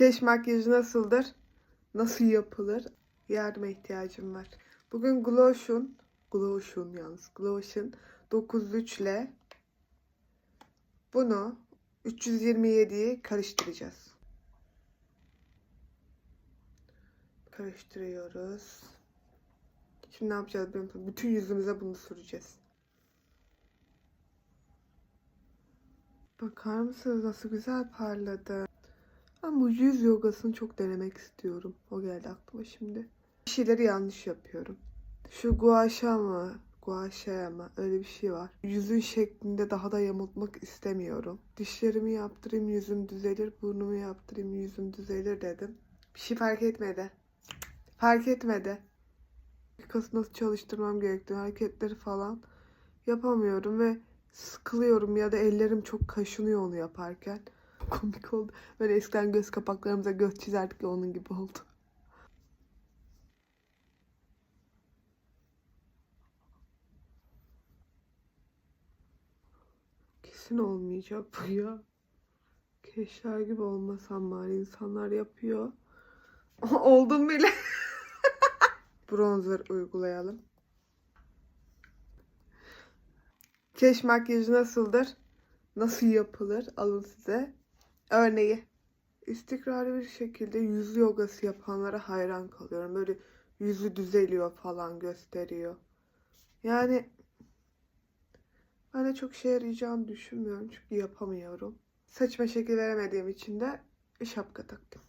Keş makyajı nasıldır? Nasıl yapılır? Yardıma ihtiyacım var. Bugün Glotion, Glotion yalnız, Glotion 93 ile bunu 327'yi karıştıracağız. Karıştırıyoruz. Şimdi ne yapacağız? Bütün yüzümüze bunu süreceğiz. Bakar mısınız nasıl güzel parladı. Ben bu yüz yogasını çok denemek istiyorum. O geldi aklıma şimdi. Bir şeyleri yanlış yapıyorum. Şu gua sha mı? Gua sha mı? Öyle bir şey var. Yüzün şeklinde daha da yamultmak istemiyorum. Dişlerimi yaptırayım yüzüm düzelir. Burnumu yaptırayım yüzüm düzelir dedim. Bir şey fark etmedi. Fark etmedi. Kası nasıl çalıştırmam gerektiği hareketleri falan yapamıyorum ve sıkılıyorum ya da ellerim çok kaşınıyor onu yaparken. Komik oldu. Böyle eskiden göz kapaklarımıza göz çizerdik ya onun gibi oldu. Kesin olmayacak bu ya. Keşler gibi olmasam bari insanlar yapıyor. Oldum bile. Bronzer uygulayalım. Keş makyajı nasıldır? Nasıl yapılır? Alın size. Örneği. İstikrarlı bir şekilde yüz yogası yapanlara hayran kalıyorum. Böyle yüzü düzeliyor falan gösteriyor. Yani ben de çok şey yarayacağını düşünmüyorum çünkü yapamıyorum. Saçma şekil veremediğim için de şapka taktım.